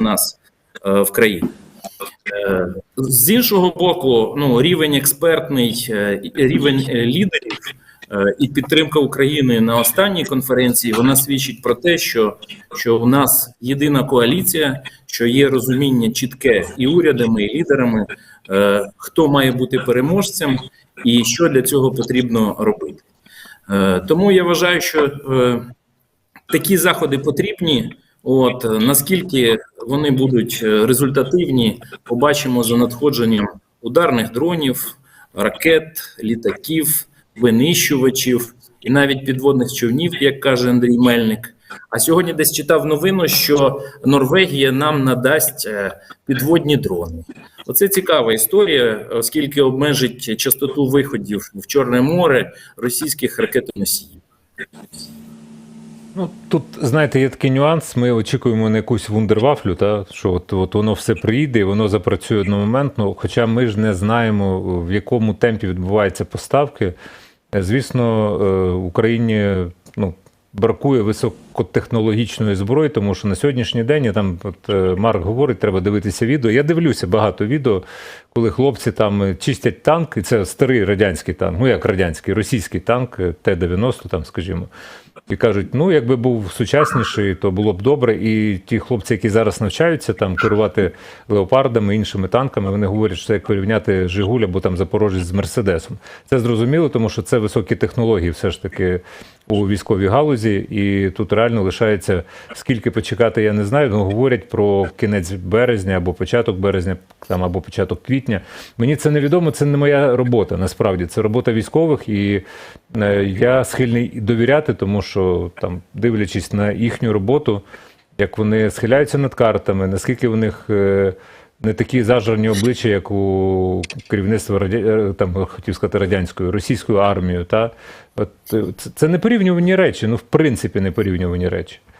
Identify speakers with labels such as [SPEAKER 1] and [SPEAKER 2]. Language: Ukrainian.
[SPEAKER 1] нас е, в країні. Е, З іншого боку, ну рівень експертний, е, рівень лідерів і підтримка України на останній конференції вона свідчить про те, що, що у нас єдина коаліція, що є розуміння чітке і урядами, і лідерами, хто має бути переможцем і що для цього потрібно робити. Тому я вважаю, що такі заходи потрібні. От наскільки вони будуть е, результативні, побачимо за надходженням ударних дронів, ракет, літаків, винищувачів і навіть підводних човнів, як каже Андрій Мельник. А сьогодні десь читав новину, що Норвегія нам надасть е, підводні дрони. Оце цікава історія, оскільки обмежить частоту виходів в Чорне море російських ракетоносіїв.
[SPEAKER 2] Ну тут знаєте, є такий нюанс. Ми очікуємо на якусь вундервафлю, та що от, от воно все приїде, і воно запрацює одномоментно. Хоча ми ж не знаємо, в якому темпі відбуваються поставки. Звісно, е, Україні ну. Бракує високотехнологічної зброї, тому що на сьогоднішній день я там от е, Марк говорить, треба дивитися відео. Я дивлюся багато відео, коли хлопці там чистять танк, і це старий радянський танк, ну як радянський, російський танк е, Т-90, там, скажімо. І кажуть, ну якби був сучасніший, то було б добре. І ті хлопці, які зараз навчаються там керувати леопардами, іншими танками, вони говорять, що це як порівняти Жигуль або там Запорожець з Мерседесом. Це зрозуміло, тому що це високі технології, все ж таки у військовій галузі, і тут реально лишається скільки почекати, я не знаю. Ну говорять про кінець березня або початок березня, там або початок квітня. Мені це невідомо, це не моя робота. Насправді це робота військових, і е, я схильний довіряти, тому що там, дивлячись на їхню роботу, як вони схиляються над картами, наскільки в них. Не такі зажарні обличчя, як у керівництва раді... е, там хотів сказати радянської, російською армією. Та от е, це, це не порівнювані речі. Ну, в принципі, не порівнювані речі.